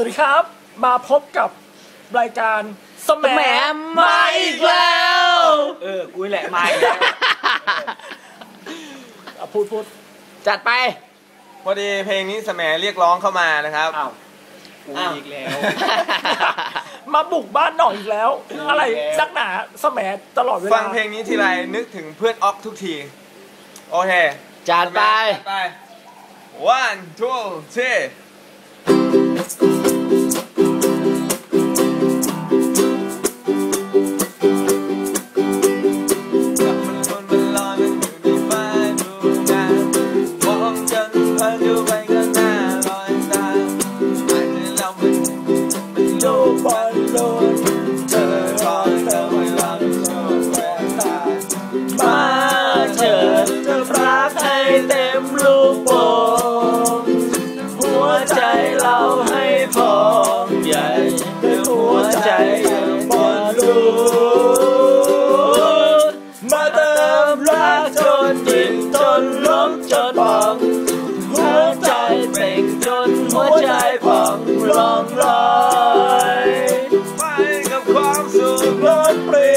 สวัสดีครับ มาพบกับรายการสแหมแหมมาอีกแล้ว เออกูนี่แหละมาอีกแล้วอะพูดพูดจัดไป พอดีเพลงนี้สแหมเรียกร้องเข้ามานะครับอ้าวกูอ้าวอีกแล้ว มาบุกบ้านหน่อยอีกแล้ว อะไรนักหนาสแหมตลอดเวลาฟังเพลงนี้ทีไรนึกถึงเพื่อนออกทุกที โอเคจัดไปจัดไป one two three มาเติมรักจนยิ่งจนล้มจนปองหัวใจเป่งจนหัวใจพองร้องลอยไปกับความสุขร้นเปรี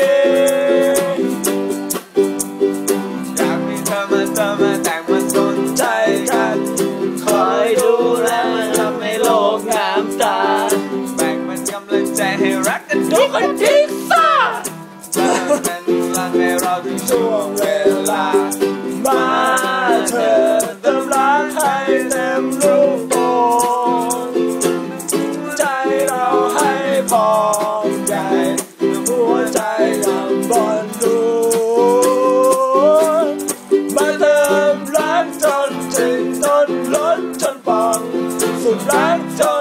อยากมีเธอมาเติมาแต่งมาสนใจใจกันคอยดูแลมันทำให้โลกงามตาแบ่งมันกำลังใจให้รักกันทุกคนทิ้งซา เธอเป็นพลังให้เราทุกช่วงเวลา มาเธอเติมรักให้เต็มลูกโป่งใจเราให้พองใหญ่หัวใจยังบอลลูนมาเติมรักจนถึงจนล้นจนปองสุดรักจน